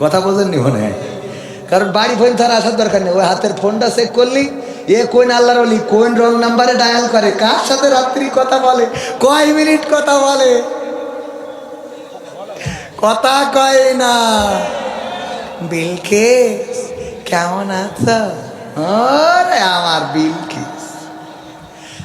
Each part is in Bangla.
কথা বোঝেননি মনে হয় কারণ বাড়ি ফোন তার আসার দরকার নেই। ওই হাতের ফোনটা চেক করলি, এ কোন আল্লাহর অলি কোন রং নাম্বারে ডায়াল করে, কার সাথে রাত্রি কথা বলে, কয় মিনিট কথা বলে? কথা কয় না। বিলকেস, কেমন আছো? আমার বিলকেস।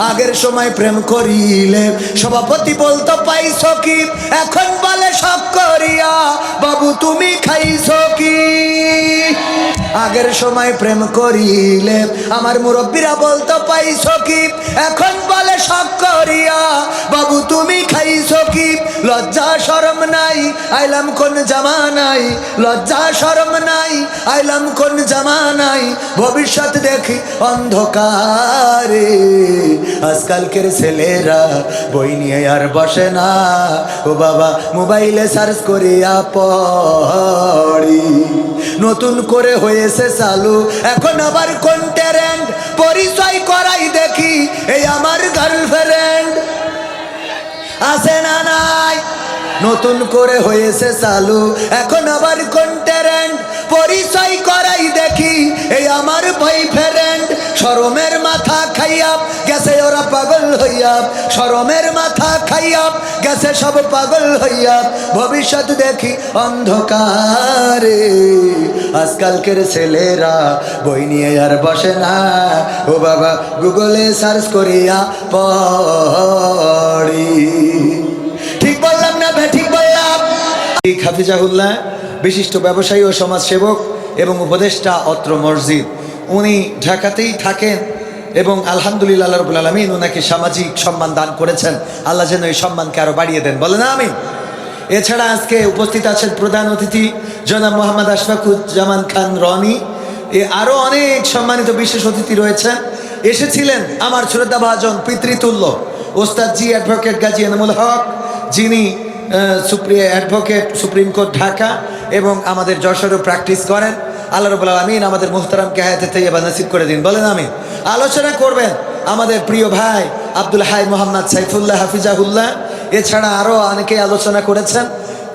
আগের সময় প্রেম করিলে সভাপতি বলতো, পাইছ কি? এখন বলে সব করিয়া, বাবু তুমি খাইছ কি? আগের সময় প্রেম করিলে আমার মুরব্বীরা বলতো, পাইছ কি? এখন বলে সব করিয়া। বাবু, তুমি খাইছ কি? লজ্জা, শরম নাই। আইলাম কোন জামা নাই। লজ্জা, শরম নাই। আইলাম কোন জামা নাই। ভবিষ্যৎ দেখি অন্ধকারে। আজকালকের ছেলেরা বই নিয়ে আর বসে না। ও বাবা, মোবাইলে সার্চ করিয়া পড়ি। নতুন করে হয়েছে চালু। এখন আবার কোন ট্যারেন্ট পরিচয় করাই দেখি, এই আমার গার্লফ্রেন্ড আছে না নাই? নতুন করে হয়েছে চালু। এখন আবার কোন ট্যারেন্ট পরিচয় করাই দেখি। এই আমার ভাই বয়ফ্রেন্ড শরমের মাথা খাইয়া গেছে, ওরা পাগল হইয়া। শরমের মাথা খাইয়া গেছে, সব পাগল হইয়া। ভবিষ্যৎ দেখি অন্ধকারে। আজকালকের ছেলেরা বই নিয়ে আর বসে না। ও বাবা গুগলে সার্চ করিয়া পড়ি। বিশিষ্ট ব্যবসায়ী ও সমাজসেবক এবং উপদেষ্টা অত্র মসজিদ। উনি ঢাকাতেই থাকেন এবং আলহামদুলিল্লাহ রবুল আলমিন ওনাকে সামাজিক সম্মান দান করেছেন। আল্লাহ যেন এই সম্মানকে আরও বাড়িয়ে দেন। বলে না আমি এছাড়া আজকে উপস্থিত আছেন প্রধান অতিথি জনাব মোহাম্মদ আশফাকুজ্জামান খান রনি। এ আরও অনেক সম্মানিত বিশেষ অতিথি রয়েছেন। এসেছিলেন আমার শ্রদ্ধাভাজন পিতৃতুল্য, ওস্তাদ জি অ্যাডভোকেট গাজী এনামুল হক, যিনি অ্যাডভোকেট, সুপ্রিম কোর্ট ঢাকা এবং আমাদের যশোরও প্র্যাকটিস করেন। আল্লাহ রবুল আলমিন আমাদের মুহতারামকে হায়াতে তৈবা নসিব করে দিন। বলেন আমি আলোচনা করবেন আমাদের প্রিয় ভাই আব্দুল হাই মোহাম্মদ সাইফুল্লাহ হাফিজাহুল্লাহ। এছাড়া আরও অনেকে আলোচনা করেছেন।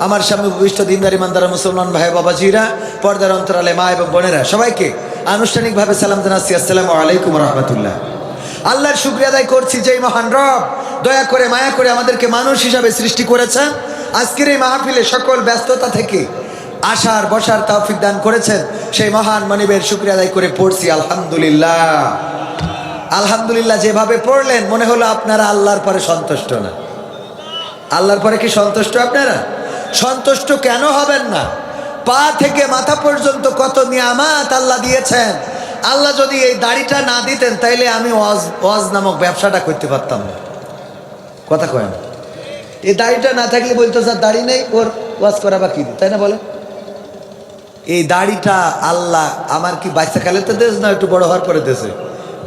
আমার সামনে উপবিষ্ট দিনদার ইমানদার মুসলমান ভাই বাবাজিরা, পর্দার অন্তরালে মা এবং বোনেরা, সবাইকে আনুষ্ঠানিকভাবে সালাম জানাচ্ছি। আসসালামু আলাইকুম রহমতুল্লাহ। আল্লাহর শুক্রিয়া আদায় করছি যেই মহান রব দয়া করে মায়া করে আমাদেরকে মানুষ হিসাবে সৃষ্টি করেছেন আজকের এই মাহফিলে সকল ব্যস্ততা থেকে আসার, বসার তৌফিক দান করেছেন সেই মহান মনিবের শুক্রিয়া আদায় করে পড়ছি, আলহামদুলিল্লাহ। আলহামদুলিল্লাহ, যেভাবে পড়লেন, মনে হলো আপনারা আল্লাহর পরে সন্তুষ্ট না। আল্লাহর পরে কি সন্তুষ্ট আপনারা? সন্তুষ্ট কেন হবেন না? পা থেকে মাথা পর্যন্ত কত নিয়ামাত আল্লাহ দিয়েছেন। আল্লাহ যদি এই দাড়িটা না দিতেন, তাইলে আমি ওয়াজ ওয়াজ নামক ব্যবসাটা করতে পারতাম না। কথা কয় না। এই দাড়িটা না থাকলে বলতো স্যার দাড়ি নেই ওর ওয়াজ করা বা কি তাই না বলে? এই দাড়িটা আল্লাহ আমার কি বাচ্চাকালে তো দেশ না একটু বড় হওয়ার পরে দেশে?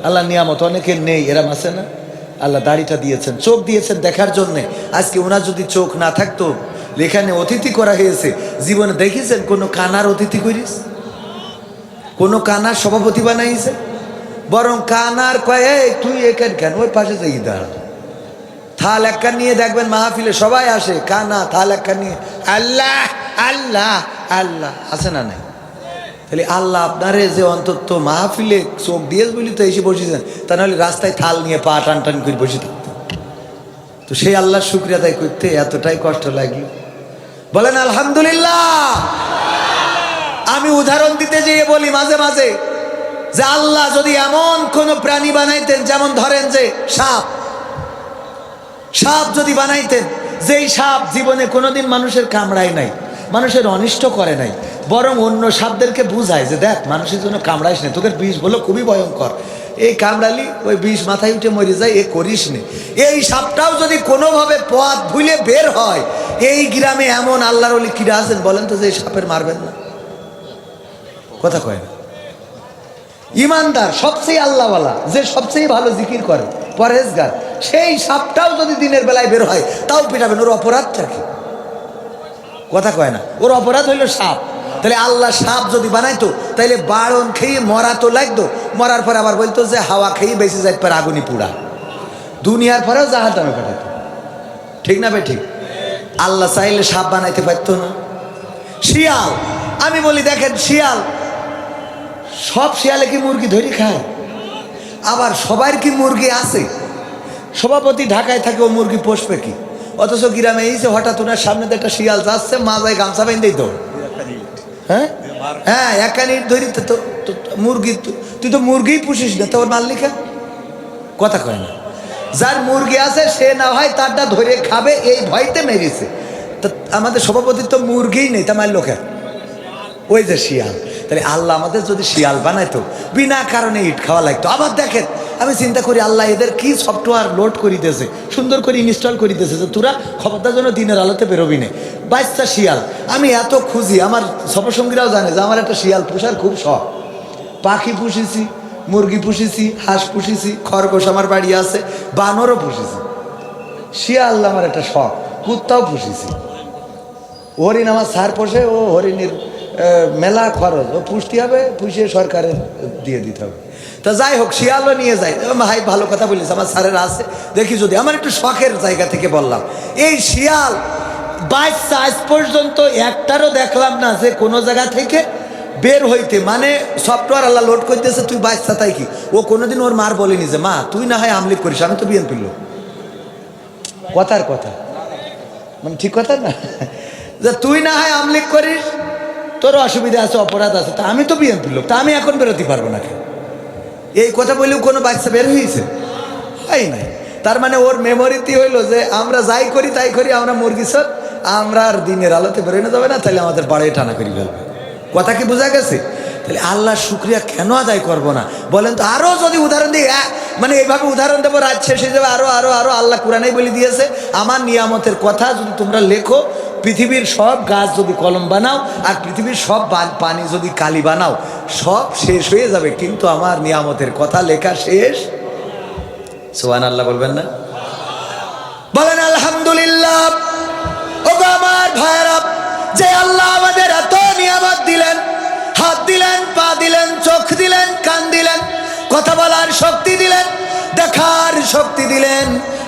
আল্লাহ নিয়ামত অনেকের নেই এরম আছে না? আল্লাহ দাড়িটা দিয়েছেন চোখ দিয়েছেন দেখার জন্যে। আজকে ওনার যদি চোখ না থাকতো এখানে অতিথি করা হয়েছে। জীবনে দেখেছেন কোনো কানার অতিথি করিস কোনো কানার সভাপতি বানাইছে? বরং কানার কয় "এই, তুই এখান কেন? ওই পাশে যাই দাঁড়া। থাল একটা নিয়ে দেখবেন মাহফিলে সবাই আসে। কানা থাল একটা নিয়ে, আল্লাহ আল্লাহ আল্লাহ। আছে না নাই? তাহলে আল্লাহ আপনারে যে অন্তত মাহফিলে চোখ দিয়ে বলি তো এসে বসেছেন তা নাহলে রাস্তায় থাল নিয়ে পা টান টান করে বসে থাকতো তো সেই আল্লাহর শুক্রিয়া তাই করতে এতটাই কষ্ট লাগল। বলেন, আলহামদুলিল্লাহ। আমি উদাহরণ দিতে যেয়ে বলি মাঝে মাঝে, যে আল্লাহ যদি এমন কোন প্রাণী বানাইতেন, যেমন ধরেন যে সাপ সাপ যদি বানাইতেন যেই সাপ জীবনে কোনোদিন মানুষের কামড়ায় নাই, মানুষের অনিষ্ট করে নাই, বরং অন্য সাপদেরকে বুঝায় যে দেখ, মানুষের জন্য কামড়াইস না তোকে বিষ বলো খুবই ভয়ঙ্কর। এই কামড়ালি, ওই বিষ মাথায় উঠে মরে যায়, এ করিস নে। এই সাপটাও যদি কোনোভাবে পথ ভুলে বের হয়, এই গ্রামে এমন আল্লাহর অলি কিরা আছেন বলেন তো যে সাপের মারবেন না? কথা কয় ইমানদার, সবচেয়ে আল্লাহওয়ালা, যে সবচেয়ে ভালো জিকির করে। পরহেজগার। সেই সাপটাও যদি দিনের বেলায় বের হয়, তাও পিটাবেন। ওর অপরাধটা কি? কথা কয় না। ওর অপরাধ হইল সাপ। তাহলে আল্লাহ সাপ যদি বানাইতো তাহলে বাড়ন খেয়ে মরা তো লাগতো। মরার পর আবার বলতো যে, হাওয়া খেয়ে বেশি যাইতে পারে আগুনি পুড়া। দুনিয়ার পরেও জাহাজ দামে পাঠাইতো। ঠিক না ভাই, ঠিক? আল্লাহ চাইলে সাপ বানাইতে পারতো না। শিয়াল, আমি বলি দেখেন, শিয়াল, সব শিয়ালে কি মুরগি ধরি খায়? আবার সবার কি মুরগি আছে? সভাপতি ঢাকায় থাকে, ও মুরগি পোষবে কি? অথচ গ্রামে এই যে হঠাৎ ওনার সামনে একটা শিয়াল যাচ্ছে, মাজায় গামছা বেঁধেই তো। হ্যাঁ? হ্যাঁ একানি ধরি, তো মুরগি তুই তো মুরগিই পুষিস না, তোর মাল্লিকা কথা কয় না। যার মুরগি আছে, সে না হয় তারটা ধরে খাবে, এই ভয়তে মেরেছে। তো আমাদের সভাপতির তো মুরগিই নেই, তা মারলো ওই যে শিয়াল। তাহলে আল্লাহ আমাদের যদি শিয়াল বানাইতো, বিনা কারণে ইট খাওয়া লাগতো। আবার দেখেন, আমি চিন্তা করি আল্লাহ এদের কি সফটওয়্যার লোড করিতেছে, সুন্দর করে ইনস্টল করিতেছে যে তোরা খবরদার জন্য দিনের আলোতে বেরোবি না। বাচ্চা শিয়াল। আমি এত খুঁজি, আমার সপসঙ্গীরাও জানে যে আমার একটা শিয়াল পোষার খুব শখ। পাখি পুষেছি, মুরগি পুষেছি, হাঁস পুষেছি, খরগোশ আমার বাড়ি আছে, বানরও পুষেছি। শিয়াল আমার একটা শখ, কুত্তাও পুষেছি। হরিণ আমার সার পোষে, ও হরিণের মেলা খরচ। ও পুষতে হবে পুষিয়ে সরকারের দিয়ে দিতে হবে। তা যাই হোক, শিয়ালও নিয়ে যায় ভাই, ভালো কথা বলিস, আমার স্যারের আছে। দেখি যদি, আমার একটু শখের জায়গা থেকে বললাম। এই শিয়াল বাচ্চা আজ পর্যন্ত একটারও দেখলাম না যে কোনো জায়গা থেকে বের হইতে। মানে সফটওয়্যার আল্লাহ লোড করতেছে তুই বাচ্চা তাই কি? ও কোনোদিন ওর মার বলেনি যে, মা, তুই না হয় আমলিক করিস, আমি তো বিএনপির লোক। কথার কথা। মানে ঠিক কথা না? যে, তুই না হয় আমলিক করিস তোর অসুবিধা আছে, অপরাধ আছে, তা আমি তো বিএনপির লোক, তা আমি এখন বেরোতে পারব না কেন? এই কথা বলেও কোনো বাচ্চা বের হয়েছে? হয় নাই। তার মানে ওর মেমোরিতে হইল যে আমরা যাই করি, তাই করি, আমরা মুরগি সব আমরা আর দিনের আলোতে বেরোনো যাবে না, তাহলে আমাদের বাড়ি টানা করে ফেলবে। কথা কি বোঝা গেছে? তাহলে আল্লাহর শুক্রিয়া কেন আদায় করব না? বলেন তো আরও যদি উদাহরণ দিই মানে এইভাবে উদাহরণ দেবো, রাত শেষ হয়ে যাবে আরও আরও আরও আল্লাহ কোরআনেই বলে দিয়েছে, আমার নিয়ামতের কথা যদি তোমরা লেখো পৃথিবীর সব গাছ যদি কলম বানাও, আর পৃথিবীর সব পানি যদি কালি বানাও, সব শেষ হয়ে যাবে। কিন্তু আমার নিয়ামতের কথা লেখা শেষ। সোহান আল্লাহ বলবেন না? বলেন, আলহামদুলিল্লাহ। ও আমার ভাইরা যে আল্লাহ আমাদের এত নিয়ামত দিলেন, হাত দিলেন, পা দিলেন, চোখ দিলেন, কান দিলেন, কথা বলার শক্তি দিলেন, দেখার শক্তি দিলেন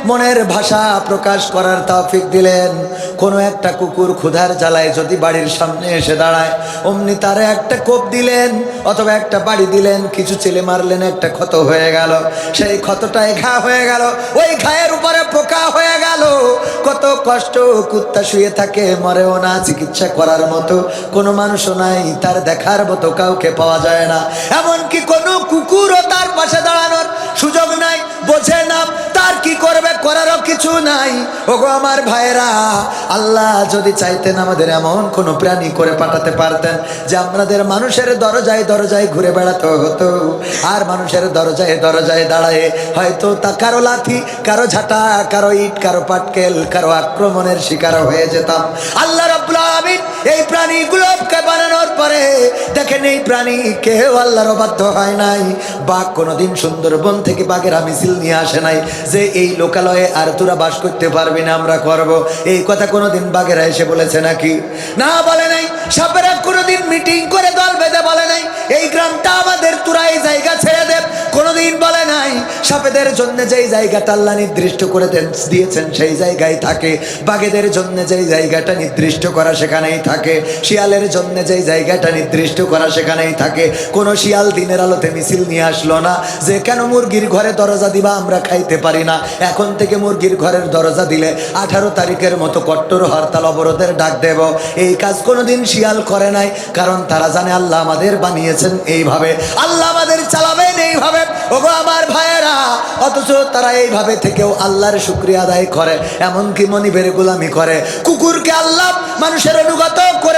মনের ভাষা প্রকাশ করার তাফিক দিলেন। কোনো একটা কুকুর ক্ষুধার জ্বালায় যদি বাড়ির সামনে এসে দাঁড়ায়, অমনি তারে একটা কোপ দিলেন অথবা একটা বাড়ি দিলেন, কিছু ছেলে মারলেন, একটা ক্ষত হয়ে গেল। সেই ক্ষতটায় ঘা হয়ে গেল, ওই ঘায়ের উপরে পোকা হয়ে গেল। কত কষ্ট, কুত্তা শুয়ে থাকে, মরেও না, চিকিৎসা করার মতো কোনো মানুষও নাই, তার দেখার মতো কাউকে পাওয়া যায় না। এমনকি কোনো কুকুরও তার পাশে দাঁড়ানোর সুযোগ নাই বোঝে না, তার কি করবে করারও কিছু নাই। ওগো আমার ভাইরা আল্লাহ যদি চাইতেন আমাদের এমন কোনো প্রাণী করে পাঠাতে পারতেন যে আমাদের মানুষের দরজায় দরজায় ঘুরে বেড়াতে হতো। আর মানুষের দরজায় দরজায় দাঁড়ায় হয়তো তা কারও লাথি কারও ঝাঁটা, কারও ইট, কারও পাটকেল, কারও আক্রমণের শিকার হয়ে যেতাম। আল্লাহ রাব্বুল আলামিন এই প্রাণীগুলোকে বানানোর পরে দেখেন এই প্রাণী কেউ আল্লাহর অবাধ্য হয় নাই। বাঘ কোনোদিন সুন্দরবন থেকে বাঘেরা মিছিল নিয়ে আসে নাই। যে এই লোকালয়ে আর তোরা বাস করতে পারবি না, আমরা করব। এই কথা কোনোদিন বাঘেরা এসে বলেছে নাকি? না, বলে নাই। সাপেরা কোনোদিন মিটিং করে দল বেঁধে বলে নাই। এই গ্রামটা আমাদের তোরা এই জায়গা ছেড়ে দেব কোনোদিন বলে নাই। সাপেদের জন্য যেই জায়গাটা আল্লাহ নির্দিষ্ট করে দিয়েছেন, সেই জায়গায় থাকে। বাঘেদের জন্য যেই জায়গাটা নির্দিষ্ট করা, সেখানেই থাকে। শিয়ালের জন্য যেই জায়গাটা নির্দিষ্ট করা সেখানেই থাকে। কোনো শিয়াল দিনের আলোতে মিছিল নিয়ে আসলো না। যে কেন মুরগির ঘরে দরজা দিবা আমরা খাইতে পারি না। এখন থেকে মুরগির ঘরের দরজা দিলে আঠারো তারিখের মতো কট্টর হরতাল অবরোধের ডাক দেব। এই কাজ কোনোদিন শিয়াল করে নাই। কারণ তারা জানে আল্লাহ আমাদের বানিয়েছেন এইভাবে। আল্লাহ আমাদের চালাবেন এইভাবে। ওগো আমার ভাইয়েরা, অথচ তারা এইভাবে থেকেও আল্লাহর শুক্রিয়া আদায় করে। এমনকি মনিবের গোলামি করে। কুকুরকে আল্লাহ মানুষের অনুগত করে দিয়েছেন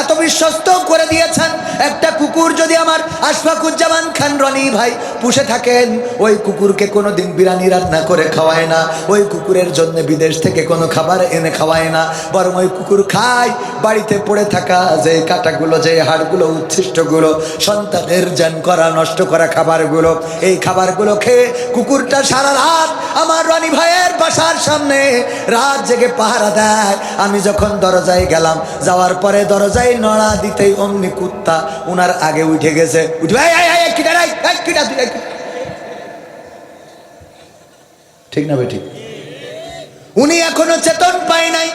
এত বিশ্বস্ত করে দিয়েছেন। একটা কুকুর যদি আমার আশফাকুজ্জামান খান রনি ভাই পুষে থাকেন, ওই কুকুরকে কোনো দিন বিরিয়ানি রান্না করে খাওয়ায় না, ওই কুকুরের জন্য বিদেশ থেকে কোনো খাবার এনে খাওয়ায় না, বরং ওই কুকুর খায়। বাড়িতে পড়ে থাকা যে কাটাগুলো, যে হাড়গুলো, উচ্ছিষ্টগুলো, সন্তানের জ্যান করা, নষ্ট করা খাবারগুলো, এই খাবারগুলো খেয়ে কুকুরটা সারা রাত আমার রানী ভাইয়ের বাসার সামনে রাত জেগে পাহারা দেয়। আমি যখন দরজায় গেলাম, যাওয়ার পরে দরজায় নড়া দিতেই, অমনি কুত্তা উনার আগে উঠে গেছে। ঠিক না বেঠিক উনি এখনও চেতন পায় নাই।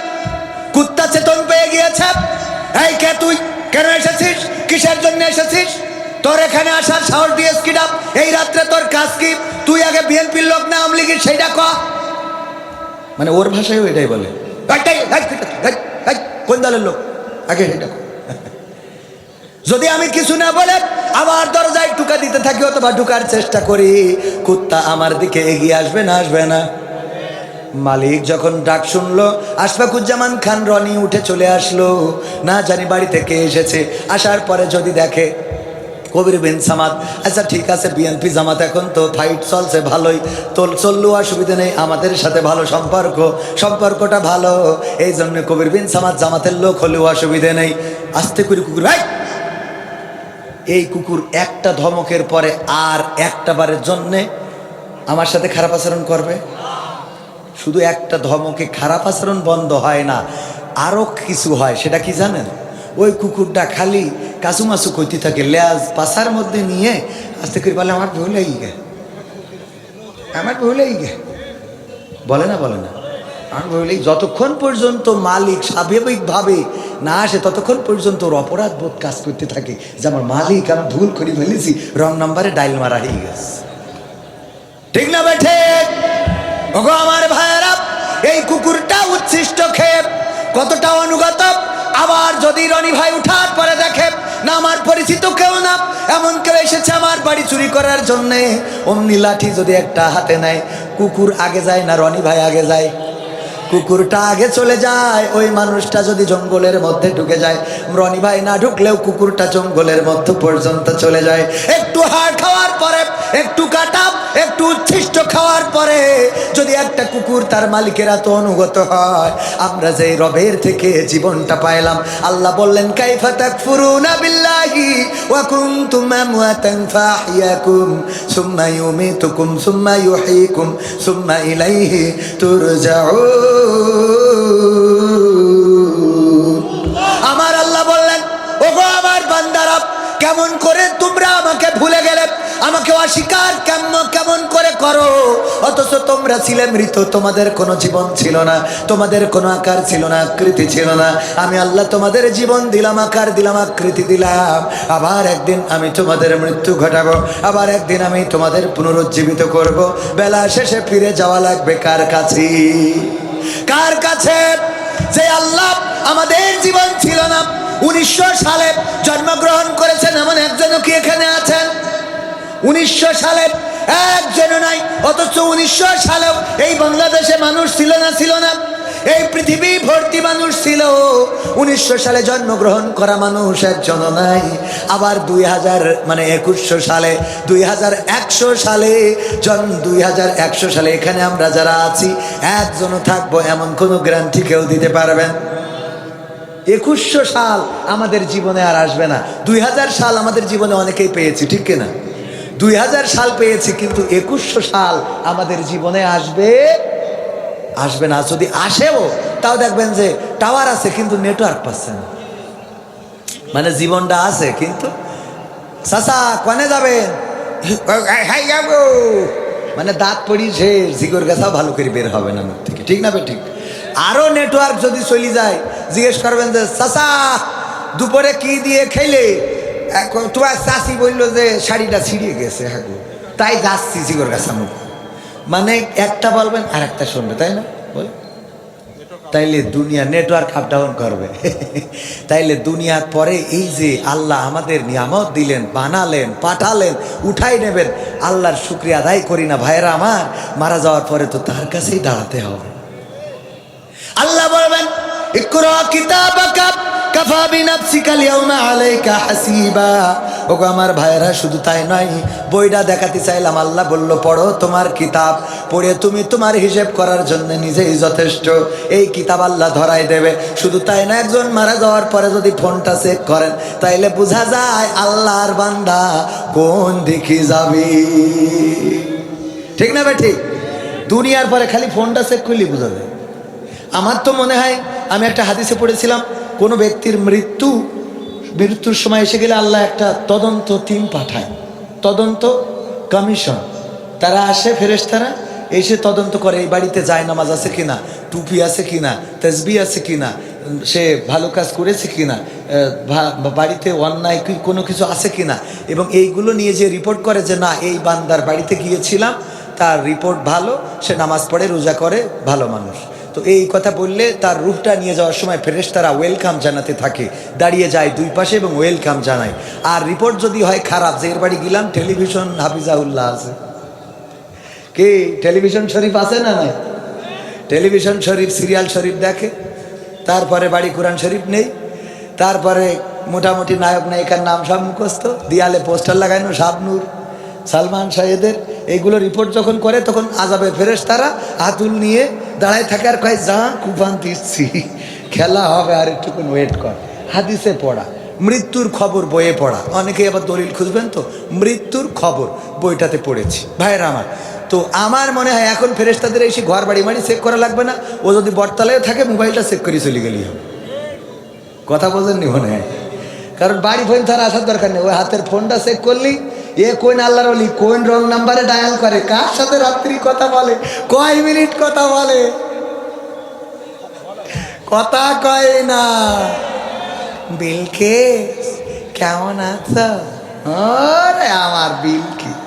কুত্তা চেতন পেয়ে গিয়েছে। এই, কে তুই? কেন এসেছিস? কিসের জন্য এসেছিস? তোর এখানে আসার সাহস দিয়েছ কিনা এই রাত্রে তোর কাজ কি? তুই আগে বিএনপির লোক না, আওয়ামী লীগের সেইটা ক? মানে ওর ভাষায়ও এটাই বলে। কোন দলের লোক? আগে। যদি আমি কিছু না বলে, আবার দরজায় টুকা দিতে থাকি, অথবা ঢুকার চেষ্টা করি, কুত্তা আমার দিকে এগিয়ে আসবে না আসবে না। মালিক যখন ডাক শুনলো, আশফাকুজ্জামান খান রনি উঠে চলে আসলো। না জানি বাড়ি থেকে এসেছে। আসার পরে যদি দেখে কবির বিন সামাদ। আচ্ছা ঠিক আছে বিএনপি জামাত এখন তো ফাইট চলছে, ভালোই। তোর চললেও অসুবিধা নেই, আমাদের সাথে ভালো সম্পর্ক, সম্পর্কটা ভালো। এই জন্য কবির বিন সামাদ জামাতের লোক হলেও অসুবিধে নেই। আস্তে করে কুকুর, ভাই! এই কুকুর একটা ধমকের পরে আর একটা বারের জন্যে আমার সাথে খারাপ আচরণ করবে? শুধু একটা ধমকে খারাপ আচরণ বন্ধ হয় না আরও কিছু হয়, সেটা কি জানেন? ওই কুকুরটা খালি কাসুমাসু কইতে থাকে, লেজ পাশার মধ্যে নিয়ে আস্তে করে বলে, আমার ভুলেই গে আমার ভুলেই গে বলে না বলে না। আমার ভুলেই যতক্ষণ পর্যন্ত মালিক স্বাভাবিকভাবে না আসে, ততক্ষণ পর্যন্ত ওর অপরাধ বোধ কাজ করতে থাকে যে, আমার মালিক, আমি ভুল করে ফেলেছি, রং নাম্বারে ডাইল মারা হয়ে গেছে। ঠিক না বেঠে ওগো আমার ভাইয়েরা, এই কুকুরটা উচ্ছিষ্ট খেয়ে কতটা অনুগত? যদি রনি ভাই উঠার পরে দেখে, না, আমার পরিচিত কেউ না। এমন কেউ এসেছে আমার বাড়ি চুরি করার জন্যে। অমনি লাঠি যদি একটা হাতে নেয়, কুকুর আগে যায় না, রনি ভাই আগে যায়। কুকুরটা আগে চলে যায়, ওই মানুষটা যদি জঙ্গলের মধ্যে ঢুকে যায় রনি ভাই না ঢুকলেও কুকুরটা জঙ্গলের মধ্যে পর্যন্ত চলে যায়। একটু হাড় খাওয়ার পরে, একটু কাটা, একটু উচ্ছিষ্ট খাওয়ার পরে যদি একটা কুকুর তার মালিকের এত অনুগত হয়, আমরা যে রবের থেকে জীবনটা পাইলাম, আল্লাহ বললেন, কাইফা তাকফুরুনা বিল্লাহি ওয়া কুনতুম আমওয়াতান আমার আল্লাহ বললেন, ওগো আমার বান্দারা, কেমন করে তোমরা আমাকে ভুলে গেলে? আমাকে অস্বীকার কেমন কেমন করে করো? অথচ তোমরা ছিলে মৃত, তোমাদের কোনো জীবন ছিল না, তোমাদের কোনো আকার ছিল না, আকৃতি ছিল না। আমি আল্লাহ তোমাদের জীবন দিলাম, আকার দিলাম, আকৃতি দিলাম। আবার একদিন আমি তোমাদের মৃত্যু ঘটাবো, আবার একদিন আমি তোমাদের পুনরুজ্জীবিত করব। বেলা শেষে ফিরে যাওয়া লাগবে কার কাছে? কার কাছে? যে আল্লাহ আমাদের জীবন ছিল না, উনিশশো সালে জন্মগ্রহণ করেছেন এমন একজন কি এখানে আছেন? উনিশশো সালে একজন নাই, অথচ উনিশশো সালেও এই বাংলাদেশে মানুষ ছিল না ছিল না। এই পৃথিবী ভর্তি মানুষ ছিল। উনিশশো সালে জন্মগ্রহণ করা মানুষ একজনও নাই আবার দুই হাজার মানে একুশশো সালে, দুই হাজার একশো সালে, জন, দুই হাজার একশো সালে এখানে আমরা যারা আছি, একজনও থাকব এমন কোনো গ্যারান্টি কেউ দিতে পারবেন একুশশো সাল আমাদের জীবনে আর আসবে না। দুই হাজার সাল আমাদের জীবনে অনেকেই পেয়েছি, ঠিক কিনা? দুই হাজার সাল পেয়েছি, কিন্তু একুশশো সাল আমাদের জীবনে আসবে আসবে না। যদি আসেও, তাও দেখবেন যে টাওয়ার আছে, কিন্তু নেটওয়ার্ক পাচ্ছে না। মানে জীবনটা আছে, কিন্তু চাচা, কনে যাবেন মানে দাঁত পড়িয়েছে জিগর গাছাও ভালো করে বের হবে না মুখ থেকে। ঠিক না বে, ঠিক? আরও নেটওয়ার্ক যদি চলে যায়, জিজ্ঞেস করবেন যে, চাচা, দুপুরে কি দিয়ে খেলে? তোমার চাষি বলল যে, শাড়িটা ছিঁড়িয়ে গেছে হ্যাঁ। তাই যাচ্ছি জিগর গাছা মুখ। মানে একটা বলবেন আর একটা শুনবে, তাই না? বল। তাইলে দুনিয়া নেটওয়ার্ক আপ ডাউন করবে। তাইলে দুনিয়ার পরে এই যে আল্লাহ আমাদের নিয়ামত দিলেন, বানালেন, পাঠালেন, উঠাই নেবেন, আল্লাহর শুক্রিয়া আদায় করি না ভাইরা আমার, মারা যাওয়ার পরে তো তার কাছেই দাঁড়াতে হবে। আল্লাহ বলবেন, ইকরা কিতাবাকা, কাফা বিনাফসিকা আলাইকা হাসিবা। ওগো আমার ভাইয়েরা, শুধু তাই নয়, বইটা দেখাতে চাইলাম। আল্লাহ বলল, পড়ো তোমার কিতাব। পড়ে তুমি তোমার হিসেব করার জন্য নিজেই যথেষ্ট। এই কিতাব আল্লাহ ধরাই দেবে। শুধু তাই না একজন মারা যাওয়ার পরে যদি ফোনটা চেক করেন, তাইলে বোঝা যায় আল্লাহর বান্দা কোন দিকে যাবি। ঠিক না বে, ঠিক? দুনিয়ার পরে খালি ফোনটা চেক করলে বোঝা যায়। আমার তো মনে হয়, আমি একটা হাদিসে পড়েছিলাম, কোনো ব্যক্তির মৃত্যু মৃত্যুর সময় এসে গেলে আল্লাহ একটা তদন্ত টিম পাঠায়। তদন্ত কমিশন তারা আসে, ফেরেশতারা এসে তদন্ত করে, এই বাড়িতে যায় নামাজ আছে কিনা, টুপি আছে কিনা তসবি আছে কিনা, সে ভালো কাজ করেছে কিনা বাড়িতে অন্যায় কি কোনো কিছু আছে কিনা, এবং এইগুলো নিয়ে যে রিপোর্ট করে যে না, এই বান্দার বাড়িতে গিয়েছিলাম, তার রিপোর্ট ভালো, সে নামাজ পড়ে, রোজা করে, ভালো মানুষ। তো এই কথা বললে তার রূপটা নিয়ে যাওয়ার সময় ফেরেশ তারা ওয়েলকাম জানাতে থাকে। দাঁড়িয়ে যায় দুই পাশে এবং ওয়েলকাম জানায়। আর রিপোর্ট যদি হয় খারাপ, যে এর বাড়ি গেলাম, টেলিভিশন হাফিজাউল্লাহ আছে। কি, টেলিভিশন শরীফ আছে না নাই? টেলিভিশন শরীফ, সিরিয়াল শরীফ দেখে। তারপরে বাড়ি কোরআন শরীফ নেই। তারপরে মোটামুটি নায়ক নায়িকার নাম সব মুখস্থ। দিয়ালে পোস্টার লাগানো শাবনুর, সালমান শাহেদের এইগুলো রিপোর্ট যখন করে, তখন আজাবে ফেরেস তারা আতুল নিয়ে দাঁড়ায় থাকে আর কয়, যা কুপান দিচ্ছি, খেলা হবে আর একটুকুন ওয়েট কর। হাদিসে পড়া, মৃত্যুর খবর বইয়ে পড়া। অনেকে আবার দলিল খুঁজবেন তো, মৃত্যুর খবর বইটাতে পড়েছি। ভাইয়ের আমার, তো আমার মনে হয় এখন ফেরেস্তাদের এসে ঘর বাড়ি বাড়ি চেক করা লাগবে না। ও যদি বটতলায় থাকে, মোবাইলটা চেক করে চলে গেলি কথা বলেননি মনে হয়? কারণ বাড়ি ফোন তার আসার দরকার নেই। ওই হাতের ফোনটা চেক করলি এ কোন আল্লাহর অলি কোন রং নাম্বারে ডায়াল করে? কার সাথে রাত্রি কথা বলে? কয় মিনিট কথা বলে? কথা কয় না। বিলকে কেমন আছো? আমার বিলকিস।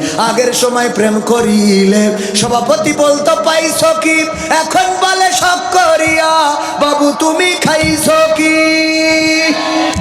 আগের সময় প্রেম করিলে সভাপতি বলতো পাইছ কি এখন বলে সব করিয়া, বাবু তুমি খাইছ কি?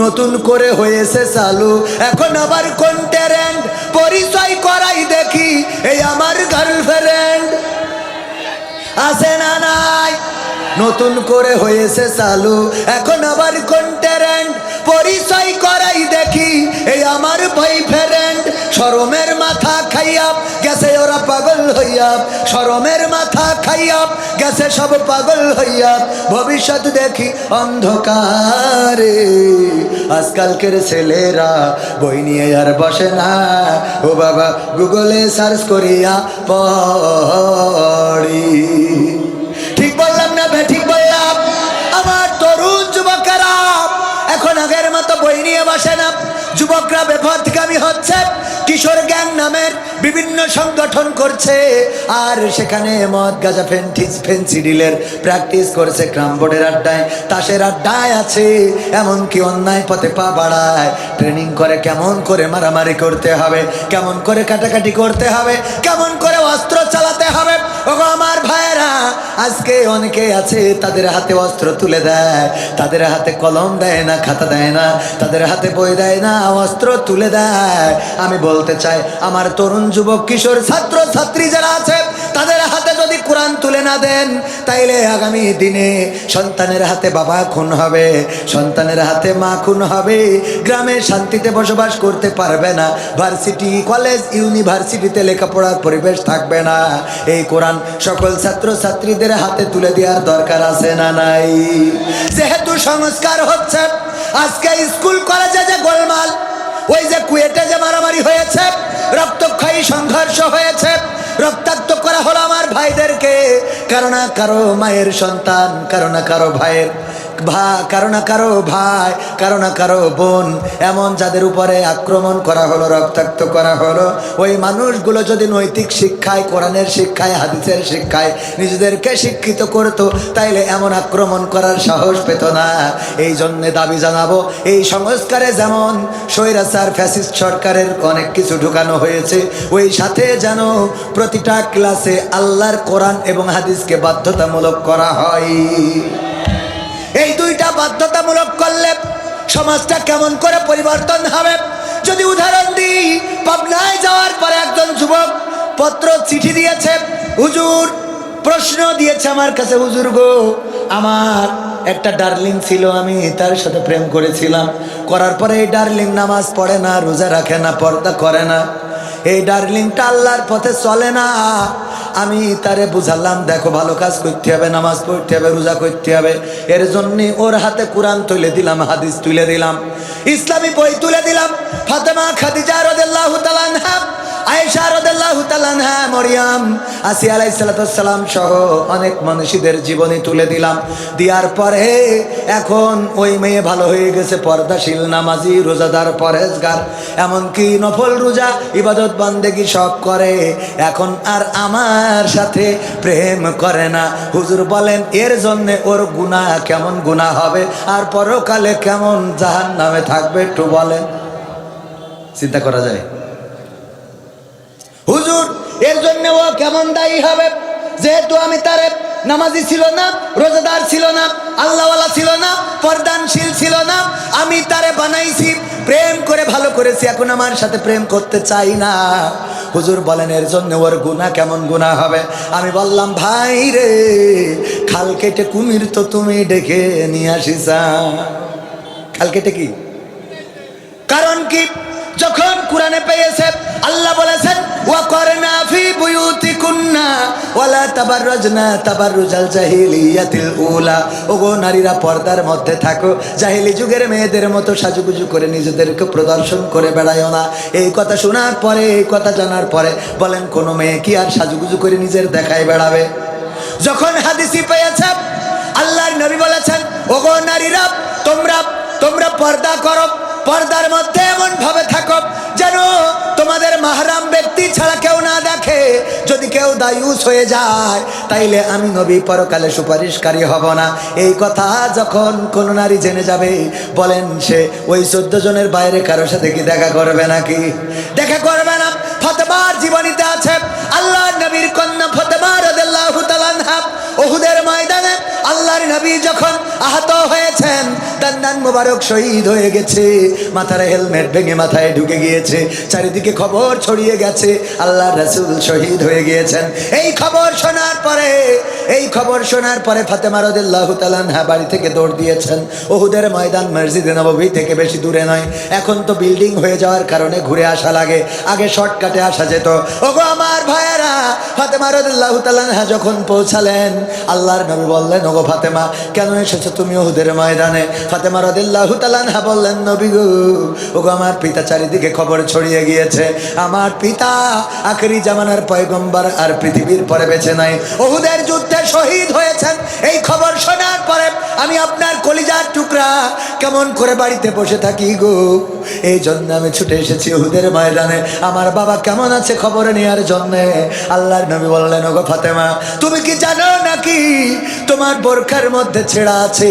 নতুন করে হয়েছে চালু। এখন আবার কোন ট্যারেন্ট পরিচয় করাই দেখি, এই আমার গার্লফ্রেন্ড আছে না নাই? নতুন করে হয়েছে চালু। এখন আবার কোন ট্যারেন্ট পরিচয় করাই দেখি, এই আমার বয়ফ্রেন্ড শরমের মাথা খাইয়া গেছে ওরা পাগল হইয়া। শরমের মাথা খাইয়া গেছে সব পাগল হইয়া। ভবিষ্যৎ দেখি অন্ধকারে। আজকালকের ছেলেরা বই নিয়ে আর বসে না। ও বাবা, গুগলে সার্চ করিয়া পড়ি। বই নিয়ে বসে না। যুবকরা বেপথগামী হচ্ছে কিশোর গ্যাং নামের বিভিন্ন সংগঠন করছে। আর সেখানে মদ, গাজা ফেন্টিস ফেন্সিডিলের প্র্যাকটিস করছে ক্রাম বোর্ডের আড্ডায়। তাসের আড্ডায় আছে, এমনকি অন্যায় পথে পা বাড়ায়। ট্রেনিং করে কেমন করে মারামারি করতে হবে, কেমন করে কাটাকাটি করতে হবে, কেমন করে অস্ত্র চালাতে হবে। ওগো আমার ভাইয়েরা আজকে অনেকে আছে, তাদের হাতে অস্ত্র তুলে দেয়, তাদের হাতে কলম দেয় না, খাতা দেয় না, তাদের হাতে বই দেয় না, অস্ত্র তুলে দেয়। আমি বলতে চাই, আমার তরুণ যুবক, কিশোর, ছাত্র, ছাত্রী যারা আছে, তাদের হাতে যদি কোরআন তুলে না দেন, তাইলে আগামী দিনে সন্তানের হাতে বাবা খুন হবে, সন্তানের হাতে মা খুন হবে, গ্রামে শান্তিতে বসবাস করতে পারবে না, ভার্সিটি, কলেজ, ইউনিভার্সিটিতে লেখাপড়ার পরিবেশ থাকবে না। এই কোরআন সকল ছাত্র ছাত্রীদের হাতে তুলে দেওয়ার দরকার আছে না নাই? যেহেতু সংস্কার হচ্ছে, আজকে স্কুল কলেজে যে গোলমাল, ওই যে কুয়েটে যে মারামারি হয়েছে, রক্তক্ষয়ী সংঘর্ষ হয়েছে, রক্তাক্ত করা হলো আমার ভাইদেরকে। কারও না কারও মায়ের সন্তান কারও না কারও ভাইয়ের ভা কারও না কারও ভাই, কারও না কারও বোন। এমন যাদের উপরে আক্রমণ করা হলো, রক্তাক্ত করা হলো। ওই মানুষগুলো যদি নৈতিক শিক্ষায়, কোরআনের শিক্ষায়, হাদিসের শিক্ষায় নিজেদেরকে শিক্ষিত করতো, তাইলে এমন আক্রমণ করার সাহস পেত না। এই জন্যে দাবি জানাব, এই সংস্কারে যেমন স্বৈরাচার, ফ্যাসিস্ট সরকারের অনেক কিছু ঢুকানো হয়েছে, ওই সাথে যেন প্রতিটা ক্লাসে আল্লাহর কোরআন এবং হাদিসকে বাধ্যতামূলক করা হয়। এই দুইটা বাধ্যতামূলক করলে সমাজটা কেমন করে পরিবর্তন হবে? যদি উদাহরণ দিই, পাবনায় যাওয়ার পরে একজন যুবক পত্র চিঠি দিয়েছে, হুজুর, প্রশ্ন দিয়েছে আমার কাছে, হুজুর গো, আমার একটা ডার্লিং ছিল, আমি তার সাথে প্রেম করেছিলাম। করার পরে এই ডার্লিং নামাজ পড়ে না, রোজা রাখে না, পর্দা করে না। এই ডার্লিংটা আল্লাহর পথে চলে না। আমি তারে বুঝালাম, দেখো, ভালো কাজ করতে হবে, নামাজ পড়তে হবে, রোজা করতে হবে। এর জন্যে ওর হাতে কোরআন তুলে দিলাম, হাদিস তুলে দিলাম। ইসলামী বই তুলে দিলাম, ফাতেমা খাদিজা রাদিয়াল্লাহু তাআলা আনহা। সহ অনেক মানুষদের জীবনী তুলে দিলাম। পরে এখন ওই মেয়ে ভালো হয়ে গেছে রোজাদার এমনকি নফল রোজা, ইবাদত, বান্দেগি সব করে। এখন আর আমার সাথে প্রেম করে না। হুজুর বলেন, এর জন্যে ওর গুনাহ কেমন গুনাহ হবে? আর পরকালে কেমন জাহান নামে থাকবে? একটু বলেন। চিন্তা করা যায়? এর জন্য ও কেমন দায়ী হবে? যেহেতু আমি তারে নামাজি ছিল না, রোজাদার ছিল না, আল্লাহওয়ালা ছিল না পর্দানশীল ছিল না, আমি তারে বানাইছি, প্রেম করে ভালো করেছি, এখন আমার সাথে প্রেম করতে চাই না। হুজুর বলেন এর জন্য ওর গুণা কেমন গুণা হবে? আমি বললাম, ভাই রে, খাল কেটে কুমির তো তুমি ডেকে নিয়ে আসিসা। খাল কেটে কি? কারণ কি? যখন কোরআনে পেয়েছে আল্লাহ বলেছেন, ওয়া করনা ফি বুয়ুতিকুন্না ওয়ালা তাবাররাজনা তাবাররুজাল জাহিলিয়াতিল উলা। ওগো নারীরা পর্দার মধ্যে থাকো, জাহিলি যুগের মেয়েদের মতো সাজুগুজু করে নিজেদেরকে প্রদর্শন করে বেড়ায়ও না। এই কথা শোনার পরে, এই কথা জানার পরে বলেন, কোনো মেয়ে কি আর সাজুগুজু করে নিজের দেখায় বেড়াবে? যখন হাদিসি পেয়েছে, আল্লাহর নবী বলেছেন, ওগো নারীরা, তোমরা তোমরা পর্দা করো, পর্দার মধ্যে এমন ভাবে থাকো যেন তোমাদের মাহরাম ব্যক্তি ছাড়া কেউ না দেখে। যদি কেউ দায়ুস হয়ে যায়, তাইলে আমি নবী পরকালে সুপারিশকারী হব না। এই কথা যখন কোনো নারী জেনে যাবে, বলেন সে ওই চোদ্দ জনের বাইরে কারোর সাথে কি দেখা করবে নাকি? দেখা করবে না। ফতেমার জীবনীতে আছে আল্লাহ নবীর কন্যা ফতেমার আনহা ওহুদের ময়দানে আল্লাহর নবী যখন আহত হয়েছেন, দান্দান মোবারক শহীদ হয়ে গেছে। মাথার হেলমেট ভেঙে মাথায় ঢুকে গিয়েছে। চারিদিকে খবর ছড়িয়ে গেছে আল্লাহ রাসূল শহীদ হয়ে গিয়েছেন। এই খবর শোনার পরে, এই খবর শোনার পরে ফাতেমা রাদিয়াল্লাহু তাআলা আনহা বাড়ি থেকে দৌড় দিয়েছেন। ওহুদের ময়দান মসজিদে নববী থেকে বেশি দূরে নয়। এখন তো বিল্ডিং হয়ে যাওয়ার কারণে ঘুরে আসা লাগে, আগে শর্টকাটে আসা যেত। ওগো আমার ভাইয়েরা যখন পৌঁছালেন, আল্লাহর নবী বললেন, ওগো ফাতেমা, কেন এসেছ তুমি ওহুদের ময়দানে? ফাতেমা রাদিয়াল্লাহু তাআলা আনহা বললেন, নবী ওগো আমার পিতা চারিদিকে খবর ছড়িয়ে গিয়েছে। আমার পিতা আখেরি জামানার পয়গম্বর আর পৃথিবীর পরে বেঁচে নাই। ওহুদের যুদ্ধে শহীদ হয়েছেন। এই খবর শোনার পরে আমি আপনার কলিজার টুকরা কেমন করে বাড়িতে বসে থাকি গো? এই জন্য আমি ছুটে এসেছি ওহুদের ময়দানে। আমার বাবা কেমন আছে খবর নেওয়ার জন্য? আল্লাহর নবী বললেন ওগো ফাতেমা তুমি কি জানো নাকি তোমার বোরখার মধ্যে ছেঁড়া আছে?